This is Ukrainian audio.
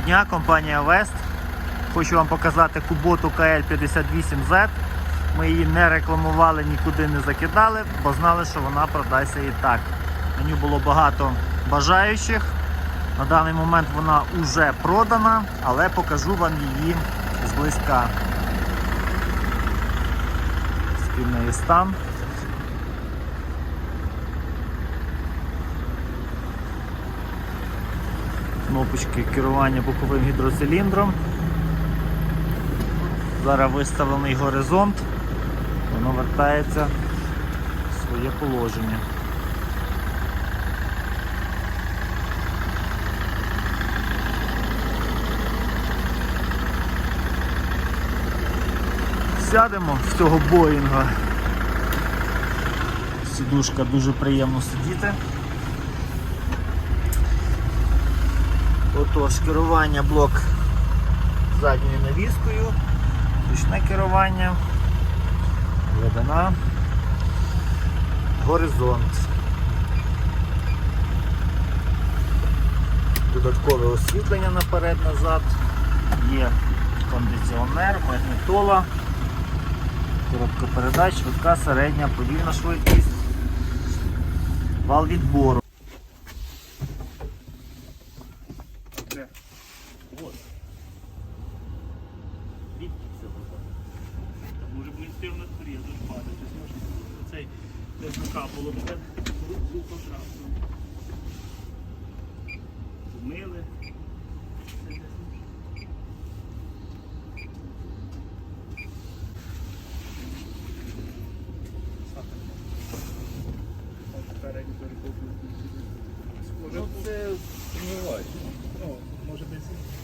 Доброго дня, компанія Вест. Хочу вам показати Куботу КЛ58Z. Ми її не рекламували, нікуди не закидали, бо знали, що вона продасться і так. Мені було багато бажаючих. На даний момент вона вже продана, але покажу вам її зблизька. Спільний стан. Кнопочки керування боковим гідроциліндром. Зараз виставлений горизонт, воно вертається в своє положення. Сядемо з цього боїнга. Сідушка дуже приємно сидіти. Отож, керування блок задньою навіскою, ручне керування, глибина, горизонт. Додаткове освітлення наперед-назад, є кондиціонер, магнітола, коробка передач, швидка, середня, повільна швидкість, вал відбору. Де? Вот. Рідки все випадає. Може б не встиг на дворі, а то падає. Оцей десь накапало, буде глухо шрапно. Змили. Передні перекопнути. Ну це не важно. Moja Benzinho.